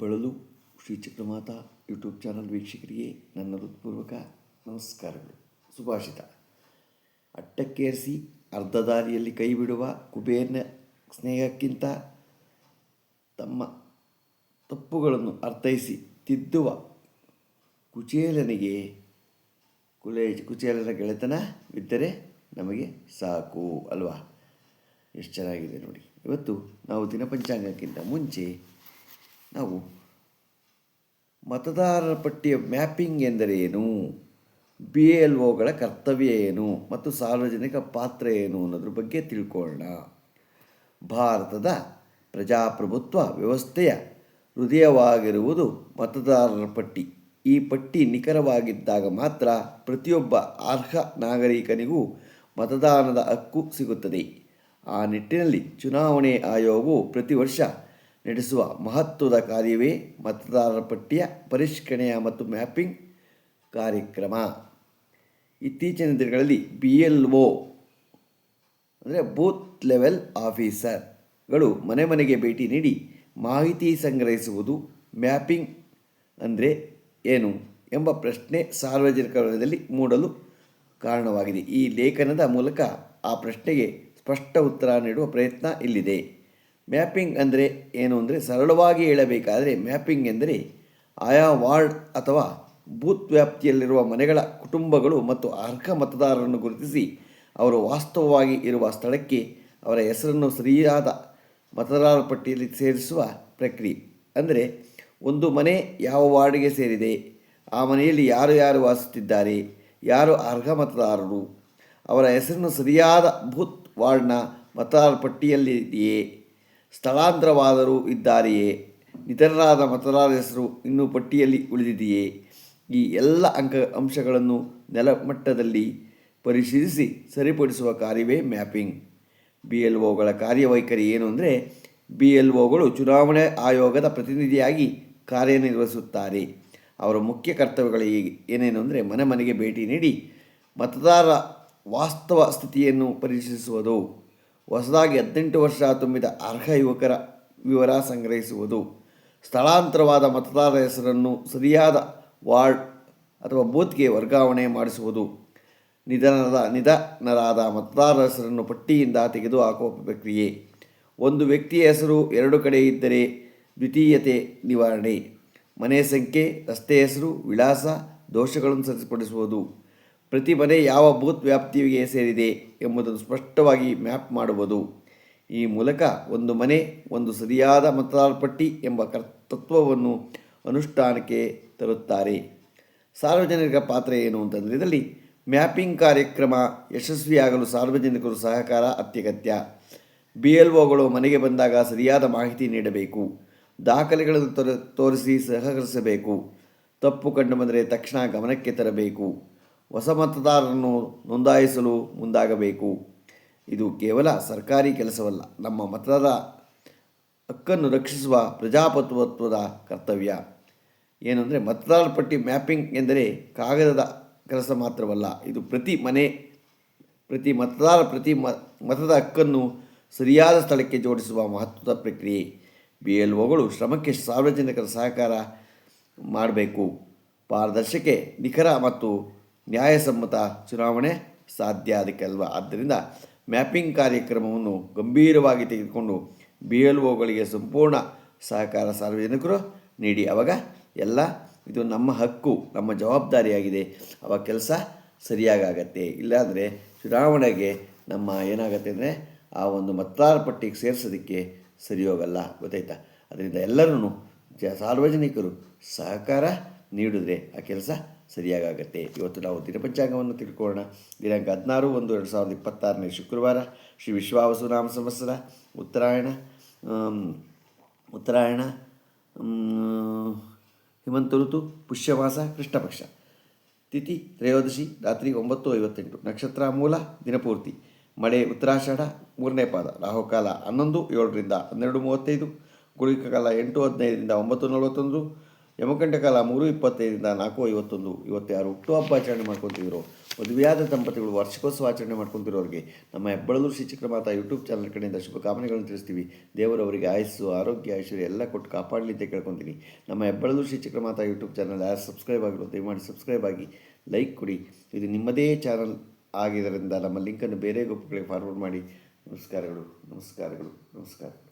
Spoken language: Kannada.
ಬಳಲು ಶ್ರೀ ಚಕ್ರಮಾತಾ ಯೂಟ್ಯೂಬ್ ಚಾನಲ್ ವೀಕ್ಷಕರಿಗೆ ನನ್ನ ಹೃತ್ಪೂರ್ವಕ ನಮಸ್ಕಾರಗಳು. ಸುಭಾಷಿತ. ಅಟ್ಟಕ್ಕೇರಿಸಿ ಅರ್ಧ ದಾರಿಯಲ್ಲಿ ಕೈ ಬಿಡುವ ಕುಬೇರನ ಸ್ನೇಹಕ್ಕಿಂತ ತಮ್ಮ ತಪ್ಪುಗಳನ್ನು ಅರ್ಥೈಸಿ ತಿದ್ದುವ ಕುಚೇಲನಿಗೆ ಕುಲೇಜ್ ಕುಚೇಲನ ಗೆಳೆತನ ಬಿದ್ದರೆ ನಮಗೆ ಸಾಕು ಅಲ್ವಾ? ಎಷ್ಟು ಚೆನ್ನಾಗಿದೆ ನೋಡಿ. ಇವತ್ತು ನಾವು ದಿನಪಂಚಾಂಗಕ್ಕಿಂತ ಮುಂಚೆ ನಾವು ಮತದಾರರ ಪಟ್ಟಿಯ ಮ್ಯಾಪಿಂಗ್ ಎಂದರೇನು ಬಿ ಎಲ್ ಒಗಳ ಕರ್ತವ್ಯ ಏನು? ಮತ್ತು ಸಾರ್ವಜನಿಕ ಪಾತ್ರ ಏನು ಅನ್ನೋದ್ರ ಬಗ್ಗೆ ತಿಳ್ಕೊಳ್ಳೋಣ. ಭಾರತದ ಪ್ರಜಾಪ್ರಭುತ್ವ ವ್ಯವಸ್ಥೆಯ ಹೃದಯವಾಗಿರುವುದು ಮತದಾರರ ಪಟ್ಟಿ. ಈ ಪಟ್ಟಿ ನಿಖರವಾಗಿದ್ದಾಗ ಮಾತ್ರ ಪ್ರತಿಯೊಬ್ಬ ಅರ್ಹ ನಾಗರಿಕನಿಗೂ ಮತದಾನದ ಹಕ್ಕು ಸಿಗುತ್ತದೆ. ಆ ನಿಟ್ಟಿನಲ್ಲಿ ಚುನಾವಣೆ ಆಯೋಗವು ಪ್ರತಿ ವರ್ಷ ನಡೆಸುವ ಮಹತ್ವದ ಕಾರ್ಯವೇ ಮತದಾರರ ಪಟ್ಟಿಯ ಪರಿಷ್ಕರಣೆಯ ಮತ್ತು ಮ್ಯಾಪಿಂಗ್ ಕಾರ್ಯಕ್ರಮ. ಇತ್ತೀಚಿನ ದಿನಗಳಲ್ಲಿ ಬಿ ಎಲ್ ಒ, ಅಂದರೆ ಬೂತ್ ಲೆವೆಲ್ ಆಫೀಸರ್ಗಳು ಮನೆ ಮನೆಗೆ ಭೇಟಿ ನೀಡಿ ಮಾಹಿತಿ ಸಂಗ್ರಹಿಸುವುದು, ಮ್ಯಾಪಿಂಗ್ ಅಂದರೆ ಏನು ಎಂಬ ಪ್ರಶ್ನೆ ಸಾರ್ವಜನಿಕ ವಲಯದಲ್ಲಿ ಮೂಡಲು ಕಾರಣವಾಗಿದೆ. ಈ ಲೇಖನದ ಮೂಲಕ ಆ ಪ್ರಶ್ನೆಗೆ ಸ್ಪಷ್ಟ ಉತ್ತರ ನೀಡುವ ಪ್ರಯತ್ನ ಇಲ್ಲಿದೆ. ಮ್ಯಾಪಿಂಗ್ ಅಂದರೆ ಏನು ಅಂದರೆ ಸರಳವಾಗಿ ಹೇಳಬೇಕಾದರೆ ಮ್ಯಾಪಿಂಗ್ ಎಂದರೆ ಆಯಾ ವಾರ್ಡ್ ಅಥವಾ ಬೂತ್ ವ್ಯಾಪ್ತಿಯಲ್ಲಿರುವ ಮನೆಗಳ ಕುಟುಂಬಗಳು ಮತ್ತು ಅರ್ಹ ಮತದಾರರನ್ನು ಗುರುತಿಸಿ ಅವರು ವಾಸ್ತವವಾಗಿ ಇರುವ ಸ್ಥಳಕ್ಕೆ ಅವರ ಹೆಸರನ್ನು ಸರಿಯಾದ ಮತದಾರರ ಪಟ್ಟಿಯಲ್ಲಿ ಸೇರಿಸುವ ಪ್ರಕ್ರಿಯೆ. ಅಂದರೆ ಒಂದು ಮನೆ ಯಾವ ವಾರ್ಡ್ಗೆ ಸೇರಿದೆ? ಆ ಮನೆಯಲ್ಲಿ ಯಾರು ಯಾರು ವಾಸಿಸುತ್ತಿದ್ದಾರೆ? ಯಾರು ಅರ್ಹ ಮತದಾರರು? ಅವರ ಹೆಸರನ್ನು ಸರಿಯಾದ ಬೂತ್ ವಾರ್ಡ್ನ ಮತದಾರರ ಪಟ್ಟಿಯಲ್ಲಿದೆಯೇ? ಸ್ಥಳಾಂತರವಾದರೂ ಇದ್ದಾರೆಯೇ? ನಿಧನರಾದ ಮತದಾರರ ಹೆಸರು ಇನ್ನೂ ಪಟ್ಟಿಯಲ್ಲಿ ಉಳಿದಿದೆಯೇ? ಈ ಎಲ್ಲ ಅಂಕ ಅಂಶಗಳನ್ನು ನೆಲಮಟ್ಟದಲ್ಲಿ ಪರಿಶೀಲಿಸಿ ಸರಿಪಡಿಸುವ ಕಾರ್ಯವೇ ಮ್ಯಾಪಿಂಗ್. ಬಿ ಎಲ್ ಒಗಳ ಕಾರ್ಯವೈಖರಿ ಏನು ಅಂದರೆ ಬಿ ಎಲ್ ಒಗಳು ಚುನಾವಣೆ ಆಯೋಗದ ಪ್ರತಿನಿಧಿಯಾಗಿ ಕಾರ್ಯನಿರ್ವಹಿಸುತ್ತಾರೆ. ಅವರ ಮುಖ್ಯ ಕರ್ತವ್ಯಗಳು ಏನೇನು ಅಂದರೆ, ಮನೆ ಮನೆಗೆ ಭೇಟಿ ನೀಡಿ ಮತದಾರರ ವಾಸ್ತವ ಸ್ಥಿತಿಯನ್ನು ಪರಿಶೀಲಿಸುವುದು. ಹೊಸದಾಗಿ ಹದಿನೆಂಟು ವರ್ಷ ತುಂಬಿದ ಅರ್ಹ ಯುವಕರ ವಿವರ ಸಂಗ್ರಹಿಸುವುದು. ಸ್ಥಳಾಂತರವಾದ ಮತದಾರರ ಹೆಸರನ್ನು ಸರಿಯಾದ ವಾರ್ಡ್ ಅಥವಾ ಬೂತ್ಗೆ ವರ್ಗಾವಣೆ ಮಾಡಿಸುವುದು. ನಿಧನದ ನಿಧನರಾದ ಮತದಾರರ ಹೆಸರನ್ನು ಪಟ್ಟಿಯಿಂದ ತೆಗೆದುಹಾಕುವ ಪ್ರಕ್ರಿಯೆ. ಒಂದು ವ್ಯಕ್ತಿಯ ಹೆಸರು ಎರಡು ಕಡೆ ಇದ್ದರೆ ದ್ವಿತೀಯತೆ ನಿವಾರಣೆ. ಮನೆ ಸಂಖ್ಯೆ, ರಸ್ತೆ ಹೆಸರು, ವಿಳಾಸ, ದೋಷಗಳನ್ನು ಸರಿಪಡಿಸುವುದು. ಪ್ರತಿ ಮನೆ ಯಾವ ಬೂತ್ ವ್ಯಾಪ್ತಿಗೆ ಸೇರಿದೆ ಎಂಬುದನ್ನು ಸ್ಪಷ್ಟವಾಗಿ ಮ್ಯಾಪ್ ಮಾಡುವುದು. ಈ ಮೂಲಕ ಒಂದು ಮನೆ, ಒಂದು ಸರಿಯಾದ ಮತದಾರ ಪಟ್ಟಿ ಎಂಬ ಕರ್ತತ್ವವನ್ನು ಅನುಷ್ಠಾನಕ್ಕೆ ತರುತ್ತಾರೆ. ಸಾರ್ವಜನಿಕ ಪಾತ್ರ ಏನು ಅಂತಂದರೆ ಇದರಲ್ಲಿ ಮ್ಯಾಪಿಂಗ್ ಕಾರ್ಯಕ್ರಮ ಯಶಸ್ವಿಯಾಗಲು ಸಾರ್ವಜನಿಕರು ಸಹಕಾರ ಅತ್ಯಗತ್ಯ. ಬಿ ಎಲ್ ಒಗಳು ಮನೆಗೆ ಬಂದಾಗ ಸರಿಯಾದ ಮಾಹಿತಿ ನೀಡಬೇಕು. ದಾಖಲೆಗಳನ್ನು ತೋರ ತೋರಿಸಿ ಸಹಕರಿಸಬೇಕು. ತಪ್ಪು ಕಂಡು ಬಂದರೆ ತಕ್ಷಣ ಗಮನಕ್ಕೆ ತರಬೇಕು. ಹೊಸ ಮತದಾರರನ್ನು ನೋಂದಾಯಿಸಲು ಮುಂದಾಗಬೇಕು. ಇದು ಕೇವಲ ಸರ್ಕಾರಿ ಕೆಲಸವಲ್ಲ, ನಮ್ಮ ಮತದಾರ ಹಕ್ಕನ್ನು ರಕ್ಷಿಸುವ ಪ್ರಜಾಪ್ರಭುತ್ವದ ಕರ್ತವ್ಯ. ಏನಂದರೆ ಮತದಾರರ ಪಟ್ಟಿ ಮ್ಯಾಪಿಂಗ್ ಎಂದರೆ ಕಾಗದದ ಕೆಲಸ ಮಾತ್ರವಲ್ಲ, ಇದು ಪ್ರತಿ ಮನೆ, ಪ್ರತಿ ಮತದಾರ, ಪ್ರತಿ ಮತದ ಹಕ್ಕನ್ನು ಸರಿಯಾದ ಸ್ಥಳಕ್ಕೆ ಜೋಡಿಸುವ ಮಹತ್ವದ ಪ್ರಕ್ರಿಯೆ. ಬಿ ಎಲ್ ಒಗಳು ಶ್ರಮಕ್ಕೆ ಸಾರ್ವಜನಿಕರ ಸಹಕಾರ ಮಾಡಬೇಕು. ಪಾರದರ್ಶಕೆ ನಿಖರ ಮತ್ತು ನ್ಯಾಯಸಮ್ಮತ ಚುನಾವಣೆ ಸಾಧ್ಯ ಅದಕ್ಕೆ ಅಲ್ವಾ ಆದ್ದರಿಂದ ಮ್ಯಾಪಿಂಗ್ ಕಾರ್ಯಕ್ರಮವನ್ನು ಗಂಭೀರವಾಗಿ ತೆಗೆದುಕೊಂಡು ಬಿ ಎಲ್ ಒಗಳಿಗೆ ಸಂಪೂರ್ಣ ಸಹಕಾರ ಸಾರ್ವಜನಿಕರು ನೀಡಿ. ಅವಾಗ ಎಲ್ಲ ಇದು ನಮ್ಮ ಹಕ್ಕು, ನಮ್ಮ ಜವಾಬ್ದಾರಿಯಾಗಿದೆ. ಅವಾಗ ಕೆಲಸ ಸರಿಯಾಗತ್ತೆ. ಇಲ್ಲಾಂದರೆ ಚುನಾವಣೆಗೆ ನಮ್ಮ ಏನಾಗುತ್ತೆ ಅಂದರೆ ಆ ಒಂದು ಮತದಾರ ಪಟ್ಟಿಗೆ ಸೇರಿಸೋದಕ್ಕೆ ಸರಿ ಹೋಗಲ್ಲ ಗೊತ್ತಾಯ್ತಾ? ಅದರಿಂದ ಎಲ್ಲರೂ ಸಾರ್ವಜನಿಕರು ಸಹಕಾರ ನೀಡಿದ್ರೆ ಆ ಕೆಲಸ ಸರಿಯಾಗತ್ತೆ ಇವತ್ತು ನಾವು ದಿನಪಂಚಾಂಗವನ್ನು ತಿಳ್ಕೊಳ್ಳೋಣ. ದಿನಾಂಕ ಹದಿನಾರು ಒಂದು ಎರಡು ಸಾವಿರದ ಇಪ್ಪತ್ತಾರನೇ ಶುಕ್ರವಾರ, ಶ್ರೀ ವಿಶ್ವಾವಸುನಾಮ ಸಂವತ್ಸರ, ಉತ್ತರಾಯಣ ಉತ್ತರಾಯಣ ಹಿಮಂತ ಋತು, ಪುಷ್ಯಮಾಸ, ಕೃಷ್ಣಪಕ್ಷ. ತಿಥಿ ತ್ರಯೋದಶಿ, ರಾತ್ರಿ ಒಂಬತ್ತು ಐವತ್ತೆಂಟು. ನಕ್ಷತ್ರ ಮೂಲ, ದಿನಪೂರ್ತಿ. ಮಳೆ, ಉತ್ತರಾಷಾಢ, ಮೂರನೇ ಪಾದ. ರಾಹುಕಾಲ ಹನ್ನೊಂದು ಏಳರಿಂದ ಹನ್ನೆರಡು ಮೂವತ್ತೈದು. ಗುಳಿಕ ಕಾಲ ಎಂಟು ಹದಿನೈದರಿಂದ ಒಂಬತ್ತು ನಲವತ್ತೊಂದು. ಯಮಕಂಠ ಕಾಲ ಮೂರು ಇಪ್ಪತ್ತೈದರಿಂದ ನಾಲ್ಕು ಐವತ್ತೊಂದು ಇವತ್ತು ಯಾರು ಹುಟ್ಟುಹಬ್ಬ ಆಚರಣೆ ಮಾಡ್ಕೊತಿದ್ರು. ಮದುವೆಯಾದ ದಂಪತಿಗಳು ವಾರ್ಷಿಕೋತ್ಸವ ಆಚರಣೆ ಮಾಡ್ಕೊತಿರೋರಿಗೆ ನಮ್ಮ ಹೆಬ್ಬಳೂರು ಶ್ರೀ ಚಕ್ರಮಾತಾ ಯೂಟ್ಯೂಬ್ ಚಾನಲ್ ಕಡೆಯಿಂದ ಶುಭಕಾಮನೆಗಳನ್ನು ತಿಳಿಸ್ತೀವಿ. ದೇವರವರಿಗೆ ಆಯಸ್ಸು, ಆರೋಗ್ಯ, ಐಶ್ವರ್ಯ ಎಲ್ಲ ಕೊಟ್ಟು ಕಾಪಾಡಲಿ ಅಂತ ಕೇಳ್ಕೊತೀನಿ. ನಮ್ಮ ಹೆಬ್ಬಳೂರು ಶ್ರೀ ಚಕ್ರಮಾತಾ ಯೂಟ್ಯೂಬ್ ಚಾನಲ್ ಯಾರು ಸಬ್ಸ್ಕ್ರೈಬ್ ಆಗಿರೋ ದಯಮಾಡಿ ಸಬ್ಸ್ಕ್ರೈಬ್ ಆಗಿ ಲೈಕ್ ಕೊಡಿ. ಇದು ನಿಮ್ಮದೇ ಚಾನಲ್ ಆಗಿದ್ದರಿಂದ ನಮ್ಮ ಲಿಂಕನ್ನು ಬೇರೆ ಗುಂಪುಗಳಿಗೆ ಫಾರ್ವರ್ಡ್ ಮಾಡಿ. ನಮಸ್ಕಾರಗಳು ನಮಸ್ಕಾರಗಳು ನಮಸ್ಕಾರಗಳು